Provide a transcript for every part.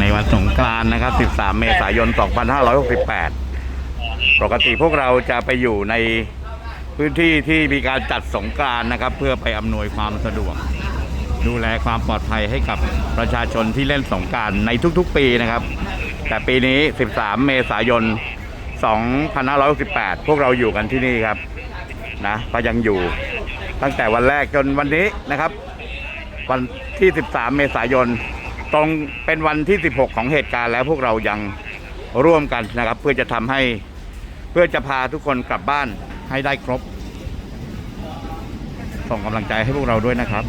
ในวันสงกรานต์นะครับ 13 เมษายน 2568 ปกติพวกเราจะไปอยู่ในพื้นที่ที่มีการจัดสงกรานต์นะครับ เพื่อไปอำนวยความสะดวก ดูแลความปลอดภัยให้กับประชาชนที่เล่นสงกรารในทุกๆปีนะครับ แต่ปีนี้ 13 เมษายน 2568 พวกเราอยู่กันที่นี่ครับ นะก็ยังอยู่ ตั้งแต่วันแรกจนวันนี้นะครับ วันที่ 13 เมษายน ตรงเป็นวันที่ 16 ของเหตุการณ์แล้วพวกเรายังร่วมกันนะครับ เพื่อจะทำให้เพื่อจะพาทุกคนกลับบ้านให้ได้ครบ ส่งกำลังใจให้พวกเราด้วยนะครับ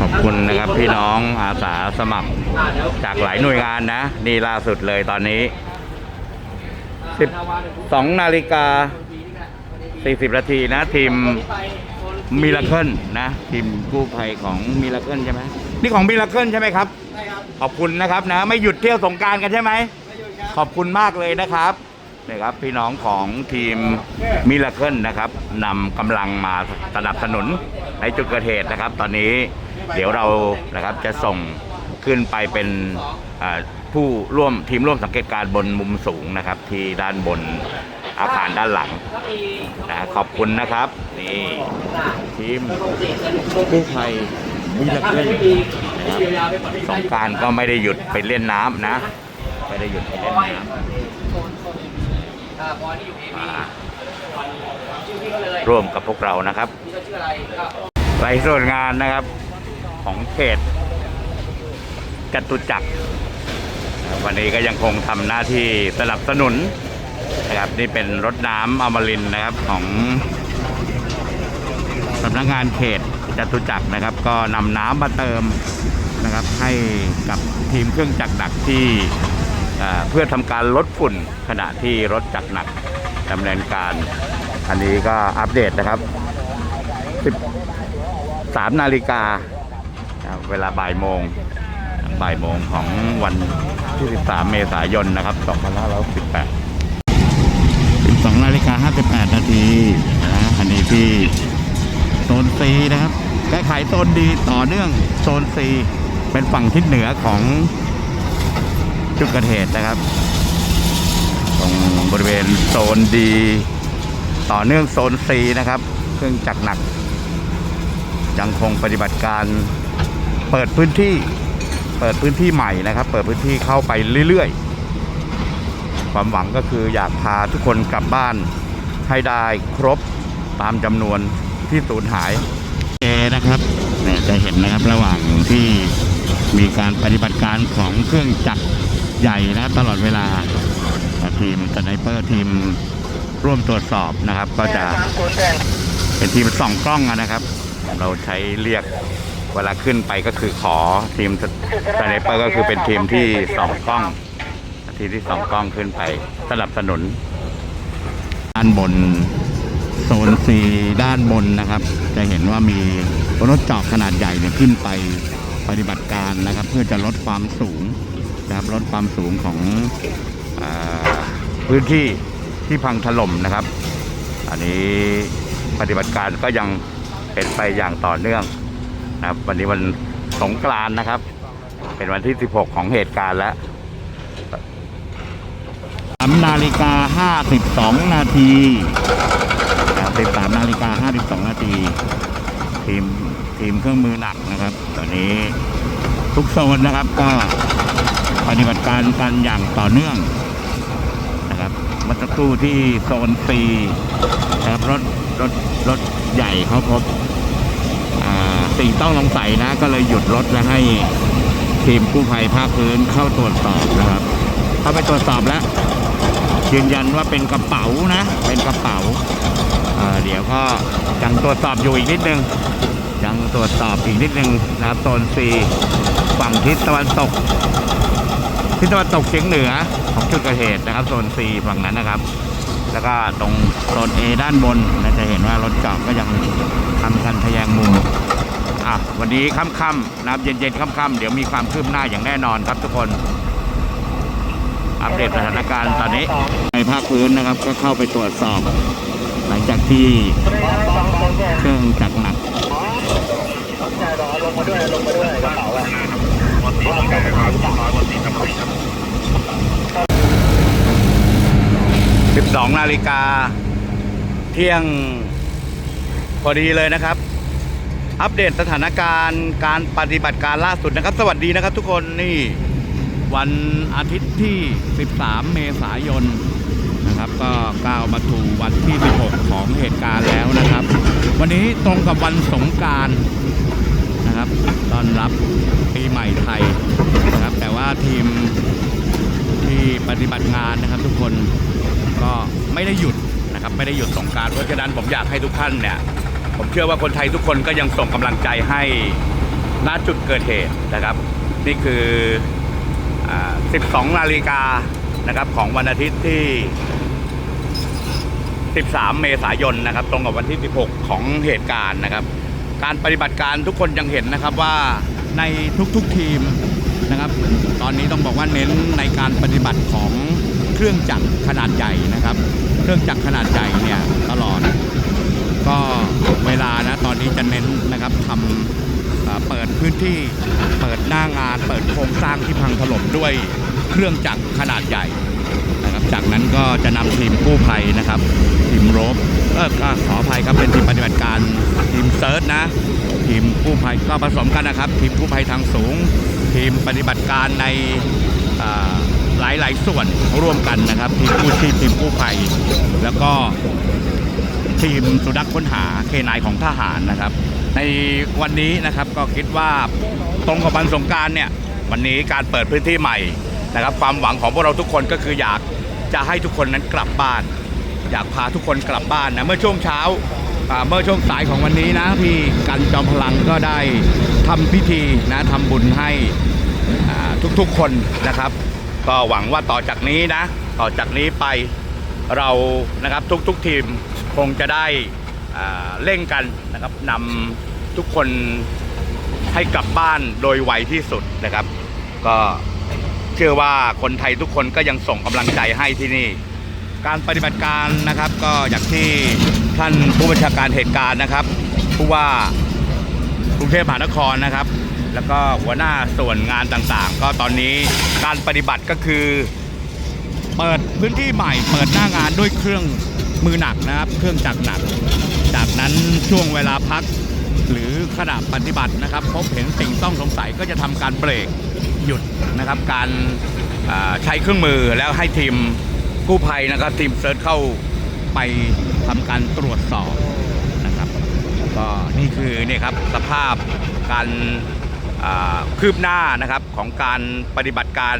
ขอบคุณนะครับพี่น้องอาสาสมัครจากหลายหน่วยงานนะ นี่ล่าสุดเลยตอนนี้ 12นาฬิกา 40นาทีนะ ทีมมิราเคิลนะทีมกู้ภัยของมิราเคิลใช่ไหมนี่ของมิราเคิลใช่ไหมครับ ขอบคุณนะครับนะ ไม่หยุดเที่ยวสงกรารกันใช่ไหมขอบคุณมากเลยนะครับนี่ครับพี่น้องของทีมมิราเคิลนะครับนำกำลังมาสนับสนุนในจุดเกิดเหตุนะครับ ตอนนี้เดี๋ยวเรานะครับจะส่งขึ้นไปเป็นอ่า ผู้ร่วมทีมร่วมสังเกตการณ์บนมุมสูงนะครับ ที่ด้านบนอาคารด้านหลังนะขอบคุณนะครับนี่ทีมกู้ภัยมิราเคิลนะครับสงการก็ไม่ได้หยุดไปเล่นน้ำนะ ไม่ได้หยุดไปเล่นน้ำร่วมกับพวกเรานะครับรายส่วนงานนะครับของเขตจตุจักร วันนี้ก็ยังคงทำหน้าที่สนับสนุนนะครับนี่เป็นรถน้ำอมรินนะครับของสำนักงานเขตจตุจักรนะครับ ก็นำน้ำมาเติมนะครับ ให้กับทีมเครื่องจักรหนักที่เพื่อทำการลดฝุ่นขณะที่รถจักรหนักดำเนินการ อันนี้ก็อัปเดตนะครับ 13 นาฬิกาเวลาบ่ายโมงบ่ายโมงของวัน ที่13 เมษายนนะครับ2518 12นาฬิกา58 นาทีนะอันนี้ที่โซนซีนะครับแก้ไขโซนดีต่อเนื่องโซนซีเป็นฝั่งทิศเหนือของจุดเกิดเหตุนะครับ ตรงบริเวณโซนดี ต่อเนื่องโซน C นะครับ เครื่องจักรหนักยังคงปฏิบัติการเปิดพื้นที่ เปิดพื้นที่ใหม่นะครับ เปิดพื้นที่เข้าไปเรื่อยๆ ความหวังก็คืออยากพาทุกคนกลับบ้านให้ได้ครบตามจำนวนที่สูญหายเอนะครับเนี่ยจะเห็นนะครับระหว่างที่มีการปฏิบัติการของเครื่องจักรใหญ่นะตลอดเวลาทีมสไนเปอร์ทีมร่วมตรวจสอบนะครับ ก็จะเป็นทีมส่องกล้องนะครับ เราใช้เรียก เวลาขึ้นไปก็คือขอทีมสไนเปอร์ก็คือเป็นทีมที่สองกล้อง ทีมที่สองกล้องขึ้นไปสนับสนุน ด้านบนโซนซีด้านบนนะครับ จะเห็นว่ามีรถจาะขนาดใหญ่เนี่ยขึ้นไปปฏิบัติการนะครับ เพื่อจะลดความสูงนะครับลดความสูงของอพื้นที่ที่พังถล่มนะครับ อันนี้ปฏิบัติการก็ยังเป็นไปอย่างต่อเนื่อง ครับ วันนี้วันสงกรานนะครับ เป็นวันที่ 16 ของเหตุการณ์แล้วสามนาฬิกาห้าสิบสองนาทีสิบสามนาฬิกาห้าสิบสองนาที ทีมทีมเครื่องมือหนักนะครับ ตอนนี้ทุกโซนนะครับก็ปฏิบัติการกันอย่างต่อเนื่องนะครับเมื่อสักครู่ที่โซนซีนะครับรถรถรถใหญ่เขาพบ สิ่งต้องสงสัยนะ ก็เลยหยุดรถและให้ทีมกู้ภัยภาคพื้นเข้าตรวจสอบนะครับ เข้าไปตรวจสอบแล้ว ยืนยันว่าเป็นกระเป๋านะ เป็นกระเป๋าเเดี๋ยวก็ยังตรวจสอบอยู่อีกนิดนึงยังตรวจสอบอีกนิดนึงนะครับโซนซีฝั่งทิศตะวันตกทิศตะวันตกเฉียงเหนือของจุดเกิดเหตุนะครับโซนซีฝั่งนั้นนะครับ แล้วก็ตรงโซนเอด้านบนเราจะเห็นว่ารถจอดก็ยังทำกันทะแยงมุม อะวันนี้ค่ำๆนะครับเย็นๆค่ำๆเดี๋ยวมีความคืบหน้าอย่างแน่นอนครับทุกคน อัปเดตสถานการณ์ตอนนี้ ในภาคพื้นนะครับก็เข้าไปตรวจสอบ หลังจากที่เครื่องจักรหนัก12นาฬิกาเที่ยงพอดีเลยนะครับ อัปเดตสถานการณ์การปฏิบัติการล่าสุดนะครับ สวัสดีนะครับทุกคนนี่วันอาทิตย์ที่ 13 เมษายนนะครับ ก็ก้าวมาถูวันที่ 16 ของเหตุการณ์แล้วนะครับ วันนี้ตรงกับวันสงการนะครับต้อนรับปีใหม่ไทยนะครับ แต่ว่าทีมที่ปฏิบัติงานนะครับ ทุกคนก็ไม่ได้หยุดนะครับ ไม่ได้หยุดสงการเพราะฉะนั้นผมอยากให้ทุกท่านเนี่ย ผมเชื่อว่าคนไทยทุกคนก็ยังส่งกำลังใจให้ณจุดเกิดเหตุนะครับ นี่คือ 12 นาฬิกานะครับของวันอาทิตย์ที่ 13 เมษายนนะครับ ตรงกับวันที่ 16 ของเหตุการณ์นะครับ การปฏิบัติการทุกคนยังเห็นนะครับว่าในทุกๆทีมนะครับ ตอนนี้ต้องบอกว่าเน้นในการปฏิบัติของเครื่องจักรขนาดใหญ่นะครับ เครื่องจักรขนาดใหญ่เนี่ยตลอด ก็เวลานะตอนนี้จะเน้นนะครับทำเปิดพื้นที่เปิดหน้างาน เปิดโครงสร้างที่พังถล่มด้วยเครื่องจักรขนาดใหญ่นะครับจากนั้นก็จะนำทีมกู้ภัยนะครับ ทีมโรบเออก็ขออภัยครับเป็นทีมปฏิบัติการทีมเซิร์ชนะ ทีมกู้ภัยก็ผสมกันนะครับ ทีมกู้ภัยทางสูง ทีมปฏิบัติการในหลาย ๆ ส่วนร่วมกันนะครับ ทีมกู้ชีพทีมกู้ภัย แล้วก็ ทีมสุนัขค้นหาเคนายของทหารนะครับ ในวันนี้นะครับก็คิดว่าตรงกับวันสงการเนี่ยวันนี้การเปิดพื้นที่ใหม่นะครับ ความหวังของพวกเราทุกคนก็คืออยากจะให้ทุกคนนั้นกลับบ้าน อยากพาทุกคนกลับบ้านนะเมื่อช่วงเช้าเมื่อช่วงสายของวันนี้นะพี่กันจอมพลังก็ได้ทำพิธีนะทำบุญให้ทุกๆคนนะครับ ก็หวังว่าต่อจากนี้นะ ต่อจากนี้ไป เรานะครับทุกๆทีมคงจะได้เร่งกันนะครับนำทุกคนให้กลับบ้านโดยไวที่สุดนะครับ ก็เชื่อว่าคนไทยทุกคนก็ยังส่งกำลังใจให้ที่นี่ การปฏิบัติการนะครับ ก็อย่างที่ท่านผู้บัญชาการเหตุการณ์นะครับผู้ว่ากรุงเทพมหานครนะครับ แล้วก็หัวหน้าส่วนงานต่างๆ ก็ตอนนี้การปฏิบัติก็คือ เปิดพื้นที่ใหม่ เปิดหน้างานด้วยเครื่องมือหนักนะครับ เครื่องจักรหนัก จากนั้นช่วงเวลาพัก หรือขณะปฏิบัตินะครับ พบเห็นสิ่งต้องสงสัยก็จะทำการเบรกหยุดนะครับ การาใช้เครื่องมือแล้วให้ทีมกู้ภัยนะครับทีมเซิร์ชเข้าไปทำการตรวจสอบนะครับก็นี่คือเนี่ยครับสภาพการาคืบหน้านะครับของการปฏิบัติการ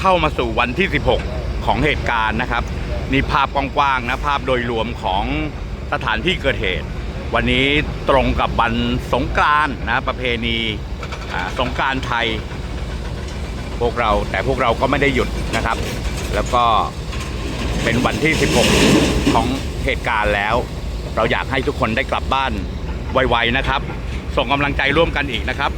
เข้ามาสู่วันที่ 16 ของเหตุการณ์นะครับ นี่ภาพกว้างๆนะภาพโดยรวมของสถานที่เกิดเหตุ วันนี้ตรงกับวันสงกรานนะประเพณีสงกรานไทย พวกเราแต่พวกเราก็ไม่ได้หยุดนะครับ แล้วก็เป็นวันที่ 16 ของเหตุการณ์แล้ว เราอยากให้ทุกคนได้กลับบ้านไวๆนะครับ ส่งกำลังใจร่วมกันอีกนะครับ